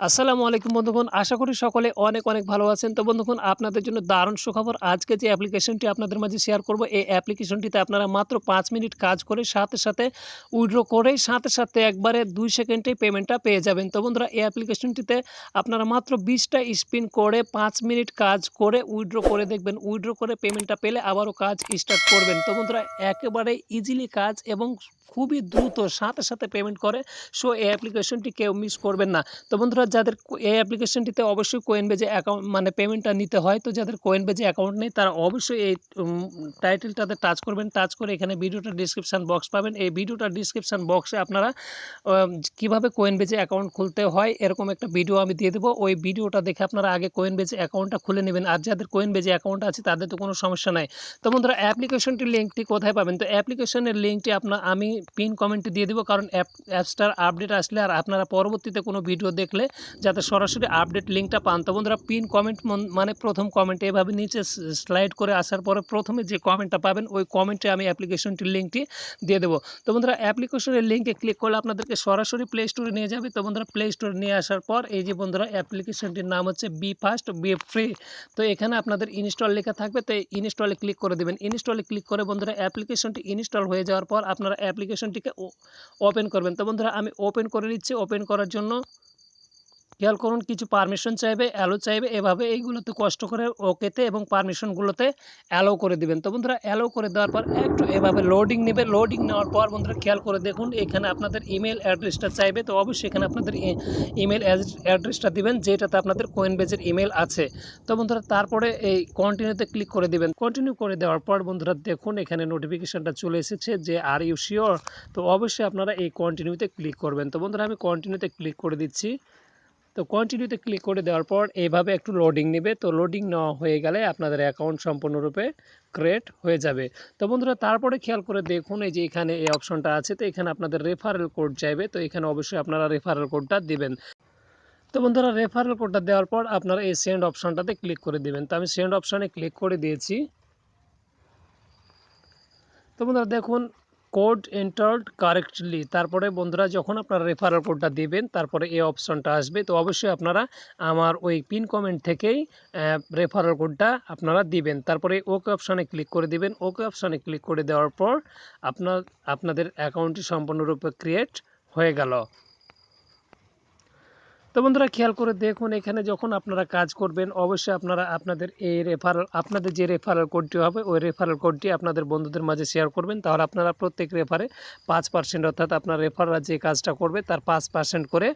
আসসালামু আলাইকুম বন্ধুগণ। আশা করি সকলে অনেক, অনেক ভালো আছেন। তো বন্ধুগণ আপনাদের জন্য দারুণ সুখবর। আজকে যে অ্যাপ্লিকেশনটি আপনাদের মাঝে শেয়ার করব, এই অ্যাপ্লিকেশনটিতে আপনারা মাত্র পাঁচ মিনিট কাজ করে সাথে, সাথে উইথড্র করেই সাথে, সাথে একবারে দুই সেকেন্ডেই পেমেন্টটা পেয়ে যাবেন। তো বন্ধুরা এই অ্যাপ্লিকেশনটিতে আপনারা মাত্র বিশটা স্পিন করে পাঁচ মিনিট কাজ করে উইড্রো করে দেখবেন। উইড্রো করে পেমেন্টটা পেলে আবারও কাজ স্টার্ট করবেন। তো বন্ধুরা একেবারে ইজিলি কাজ এবং খুবই দ্রুত সাথে, সাথে পেমেন্ট করে। সো এই অ্যাপ্লিকেশনটি কেউ মিস করবেন না। তো বন্ধুরা যাদের এই অ্যাপ্লিকেশনটিতে অবশ্যই কোয়েনবেজে অ্যাকাউন্ট মানে পেমেন্টটা নিতে হয়। তো যাদের কোয়েনবেজে অ্যাকাউন্ট নেই, তারা অবশ্যই এই টাইটেলটাতে টাচ করবেন। টাচ করে এখানে ভিডিওটার ডেসক্রিপশন বক্স পাবেন। এই ভিডিওটার ডেসক্রিপশন বক্সে আপনারা কীভাবে কোয়েনবেজে অ্যাকাউন্ট খুলতে হয়, এরকম একটা ভিডিও আমি দিয়ে দেবো। ওই ভিডিওটা দেখে আপনারা আগে কোয়েনবেজে অ্যাকাউন্টটা খুলে নেবেন। আর যাদের কোয়েনবেজে অ্যাকাউন্ট আছে, তাদের তো কোনো সমস্যা নাই। তো বন্ধুরা অ্যাপ্লিকেশনটির লিঙ্কটি কোথায় পাবেন? তো অ্যাপ্লিকেশনের লিঙ্কটি আপনার আমি পিন কমেন্টে দিয়ে দিব। কারণ অ্যাপ অ্যাপসটার আপডেট আসলে আর আপনারা পরবর্তীতে কোনো ভিডিও দেখলে যাতে সরাসরি আপডেট লিঙ্কটা পান। তো বন্ধুরা পিন কমেন্ট মানে প্রথম কমেন্টে এভাবে নিচে স্লাইড করে আসার পরে প্রথমে যে কমেন্টটা পাবেন, ওই কমেন্টে আমি অ্যাপ্লিকেশনটির লিঙ্কটি দিয়ে দেবো। তো বন্ধুরা অ্যাপ্লিকেশনের লিঙ্কে ক্লিক করলে আপনাদেরকে সরাসরি প্লে স্টোরে নিয়ে যাবে। তো বন্ধুরা প্লে স্টোরে নিয়ে আসার পর এই যে বন্ধুরা অ্যাপ্লিকেশনটির নাম হচ্ছে বি ফাস্ট বি ফ্রি। তো এখানে আপনাদের ইনস্টল লেখা থাকবে, তো ইনস্টলে ক্লিক করে দিবেন। ইনস্টলে ক্লিক করে বন্ধুরা অ্যাপ্লিকেশনটি ইনস্টল হয়ে যাওয়ার পর আপনারা অ্যাপ্লিকেশনটিকে ওপেন করবেন। তো বন্ধুরা, আমি ওপেন করে নিচ্ছি। ওপেন করার জন্য খেয়াল করুন কিছু পারমিশন চাইবে, অ্যালো চাইবে এভাবে এইগুলোতে কষ্ট করে ওকেতে এবং পারমিশনগুলোতে অ্যালো করে দিবেন। তো বন্ধুরা অ্যালো করে দেওয়ার পর একটু এভাবে লোডিং নেবে। লোডিং নেওয়ার পর বন্ধুরা খেয়াল করে দেখুন এখানে আপনাদের ইমেল অ্যাড্রেসটা চাইবে। তো অবশ্যই এখানে আপনাদের ইমেল অ্যাড্রেসটা দিবেন যেটাতে আপনাদের কোয়েনবেজের ইমেল আছে। তো বন্ধুরা তারপরে এই কন্টিনিউতে ক্লিক করে দিবেন। কন্টিনিউ করে দেওয়ার পর বন্ধুরা দেখুন এখানে নোটিফিকেশনটা চলে এসেছে যে আর ইউ শিওর তো অবশ্যই আপনারা এই কন্টিনিউতে ক্লিক করবেন। তো বন্ধুরা আমি কন্টিনিউতে ক্লিক করে দিচ্ছি। তো কন্টিনিউতে ক্লিক করে দেওয়ার পর এভাবে একটু লোডিং নেবে। তো লোডিং নেওয়া হয়ে গেলে আপনাদের অ্যাকাউন্ট সম্পূর্ণরূপে ক্রিয়েট হয়ে যাবে। তো বন্ধুরা, তারপরে খেয়াল করে দেখুন এই যে এখানে এই অপশনটা আছে তো এখানে আপনাদের রেফারেল কোড চাইবে। তো এখানে অবশ্যই আপনারা রেফারেল কোডটা দিবেন। তো বন্ধুরা রেফারেল কোডটা দেওয়ার পর আপনারা এই সেন্ড অপশনটাতে ক্লিক করে দিবেন। তো আমি সেন্ড অপশানে ক্লিক করে দিয়েছি। তো বন্ধুরা, দেখুন কোড এন্টার্ড কারেক্টলি তারপরে বন্ধুরা যখন আপনারা রেফারেল কোডটা দেবেন, তারপরে এই অপশনটা আসবে। তো অবশ্যই আপনারা আমার ওই পিন কমেন্ট থেকেই রেফারেল কোডটা আপনারা দিবেন। তারপরে ওকে অপশানে ক্লিক করে দিবেন। ওকে অপশানে ক্লিক করে দেওয়ার পর আপনার, আপনাদের অ্যাকাউন্টটি সম্পূর্ণরূপে ক্রিয়েট হয়ে গেল। তো বন্ধুরা খেয়াল করে দেখুন, এখানে যখন আপনারা কাজ করবেন, অবশ্যই আপনারা আপনাদের এই রেফারেল আপনাদের যে রেফারেল কোডটি হবে, ওই রেফারেল কোডটি আপনাদের বন্ধুদের মাঝে শেয়ার করবেন। তাহলে আপনারা প্রত্যেক রেফারে পাঁচ পার্সেন্ট অর্থাৎ আপনার রেফাররা যে কাজটা করবে, তার পাঁচ পার্সেন্ট করে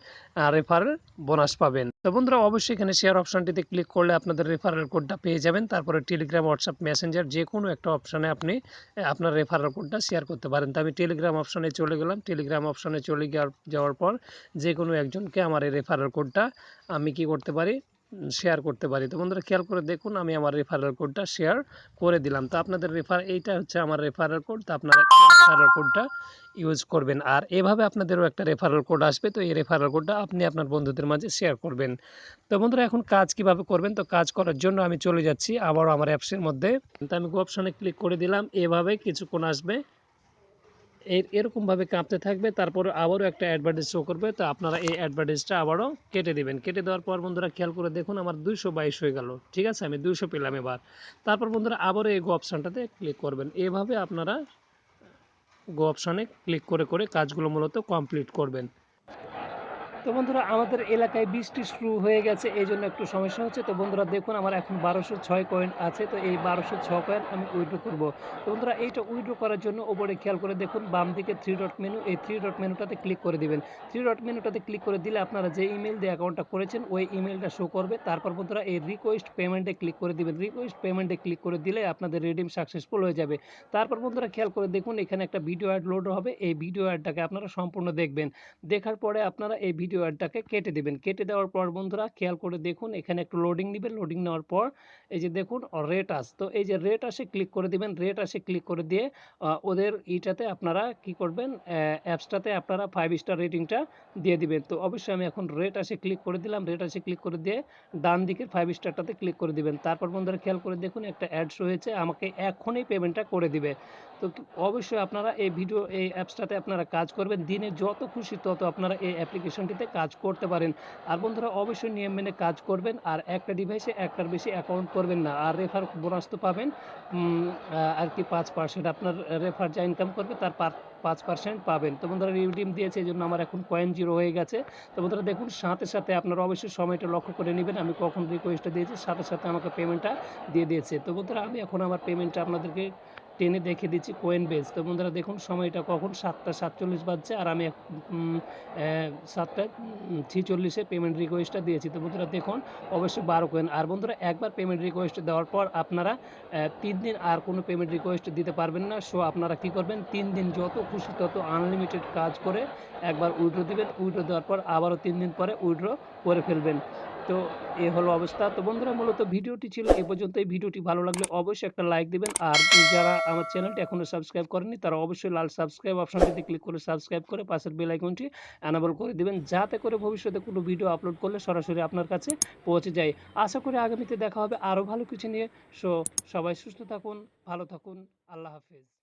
রেফারেল বোনাস পাবেন। তো বন্ধুরা অবশ্যই এখানে শেয়ার অপশনটিতে ক্লিক করলে আপনাদের রেফারেল কোডটা পেয়ে যাবেন। তারপরে টেলিগ্রাম, হোয়াটসঅ্যাপ, মেসেঞ্জার যে কোনো একটা অপশানে আপনি আপনার রেফারেল কোডটা শেয়ার করতে পারেন। তো আমি টেলিগ্রাম অপশানে চলে গেলাম। টেলিগ্রাম অপশানে চলে যাওয়ার পর যে কোনো একজনকে আমার এই রেফারেল কোডটা আমি কি করতে পারি? শেয়ার করতে পারি। তো বন্ধুরা খেয়াল করে দেখুন, আমি আমার রেফারেল কোডটা শেয়ার করে দিলাম। তো আপনাদের রেফার এইটা হচ্ছে আমার রেফারেল কোড। তো আপনারা রেফারেল কোডটা ইউজ করবেন। আর এভাবে আপনাদেরও একটা রেফারেল কোড আসবে। তো এই রেফারেল কোডটা আপনি আপনার বন্ধুদের মাঝে শেয়ার করবেন। তো বন্ধুরা এখন কাজ কীভাবে করবেন? তো কাজ করার জন্য আমি চলে যাচ্ছি, আবারও আমার অ্যাপসের মধ্যে। তো আমি অপশনে ক্লিক করে দিলাম। এভাবে কিছুক্ষণ আসবে। এর এরকমভাবে কাঁপতে থাকবে। তারপরে আবারও একটা অ্যাডভার্টাইজ শো করবে। তো আপনারা এই অ্যাডভার্টাইজটা আবারও কেটে দেবেন কেটে দেওয়ার পর বন্ধুরা খেয়াল করে দেখুন আমার ২২২ হয়ে গেল। ঠিক আছে? আমি ২০০ পেলাম এবার। তারপর বন্ধুরা আবারও এই গো অপশনটাতে ক্লিক করবেন। এভাবে আপনারা গো অপশনে ক্লিক করে, করে কাজগুলো মূলত কমপ্লিট করবেন। তো বন্ধুরা, আমাদের এলাকায় বৃষ্টি শুরু হয়ে গেছে, এই জন্য একটু সমস্যা হচ্ছে। তো বন্ধুরা, দেখুন, আমার এখন ১২০৬ কয়েন আছে। তো এই ১২০৬ কয়েন আমি উইড্রো করব। তো বন্ধুরা, এইটা উইথড্র করার জন্য ওপরে খেয়াল করে দেখুন, বাম দিকে থ্রি ডট মেনু এই থ্রি ডট মেনুটাতে ক্লিক করে দিবেন। থ্রি ডট মেনুটাতে ক্লিক করে দিলে আপনারা যে ইমেল দিয়ে অ্যাকাউন্টটা করেছেন, ওই ইমেলটা শো করবে। তারপর বন্ধুরা, এই রিকোয়েস্ট পেমেন্টে ক্লিক করে দিবেন। রিকোয়েস্ট পেমেন্টে ক্লিক করে দিলে আপনাদের রিডিম সাকসেসফুল হয়ে যাবে। তারপর বন্ধুরা, খেয়াল করে দেখুন, এখানে একটা ভিডিও অ্যাড লোড হবে। এই ভিডিও অ্যাডটাকে আপনারা সম্পূর্ণ দেখবেন। দেখার পরে আপনারা এই ভিডিও অ্যাডটাকে কেটে দিবেন। কেটে দেওয়ার পর বন্ধুরা খেয়াল করে দেখুন, এখানে একটু লোডিং নেবেন লোডিং নেওয়ার পর এই যে দেখুন রেট আস তো এই যে রেট আসে ক্লিক করে দিবেন। রেট আসে ক্লিক করে দিয়ে ওদের ইটাতে আপনারা কি করবেন অ্যাপসটাতে আপনারা ফাইভ স্টার রেটিংটা দিয়ে দিবেন। তো অবশ্যই আমি এখন রেট আসে ক্লিক করে দিলাম। রেট আসে ক্লিক করে দিয়ে ডান দিকের ফাইভ স্টারটাতে ক্লিক করে দিবেন। তারপর বন্ধুরা খেয়াল করে দেখুন, একটা অ্যাডস রয়েছে, আমাকে এখনই পেমেন্টটা করে দিবে। তো অবশ্যই আপনারা এই ভিডিও এই অ্যাপসটাতে আপনারা কাজ করবেন। দিনে যত খুশি তত আপনারা এই অ্যাপ্লিকেশনটিতে পদ্ধতিতে কাজ করতে পারেন। আর বন্ধুরা, অবশ্যই নিয়ম মেনে কাজ করবেন। আর একটা ডিভাইসে একটার বেশি অ্যাকাউন্ট করবেন না। আর রেফার বোনাস তো পাবেন। আর কি পাঁচ পার্সেন্ট আপনার রেফার যা ইনকাম করবে, তার পাঁচ পার্সেন্ট পাবেন। তো বন্ধুরা রিডিম দিয়েছে এই জন্য আমার এখন কয়েন জিরো হয়ে গেছে। তো বন্ধুরা, দেখুন, সাথে সাথে আপনারা অবশ্যই সময়টা লক্ষ্য করে নেবেন। আমি কখন রিকোয়েস্টটা দিয়েছি, সাথে সাথে আমাকে পেমেন্টটা দিয়ে দিয়েছে। তো বন্ধুরা, আমি এখন আমার পেমেন্টটা আপনাদেরকে টেনে দেখে দিচ্ছি কোয়েন বেস তো বন্ধুরা, দেখুন সময়টা কখন? সাতটা সাতচল্লিশ বাজছে আর আমি সাতটা ছিচল্লিশে পেমেন্ট রিকোয়েস্টটা দিয়েছি। তো বন্ধুরা, দেখুন, অবশ্যই বারো কোয়েন আর বন্ধুরা, একবার পেমেন্ট রিকোয়েস্ট দেওয়ার পর আপনারা তিন দিন আর কোনো পেমেন্ট রিকোয়েস্ট দিতে পারবেন না। সো আপনারা কি করবেন? তিন দিন যত খুশি তত আনলিমিটেড কাজ করে একবার উইড্রো দিবেন। উইড্রো দেওয়ার পর আবারও তিন দিন পরে উইড্রো করে ফেলবেন। তো এ হলো অবস্থা। তো বন্ধুরা, মূলত ভিডিওটি ছিল এ পর্যন্ত এই ভিডিওটি ভালো লাগলে অবশ্যই একটা লাইক দিবেন। আর যারা আমার চ্যানেলটি এখনও সাবস্ক্রাইব করেনি তারা অবশ্যই লাল সাবস্ক্রাইব অপশনটিতে ক্লিক করে সাবস্ক্রাইব করে পাশের বেল আইকনটি অ্যানাবল করে দিবেন। যাতে করে ভবিষ্যতে কোনো ভিডিও আপলোড করলে সরাসরি আপনার কাছে পৌঁছে যায়। আশা করি আগামীতে দেখা হবে আরও ভালো কিছু নিয়ে। সো সবাই সুস্থ থাকুন, ভালো থাকুন। আল্লাহ হাফিজ।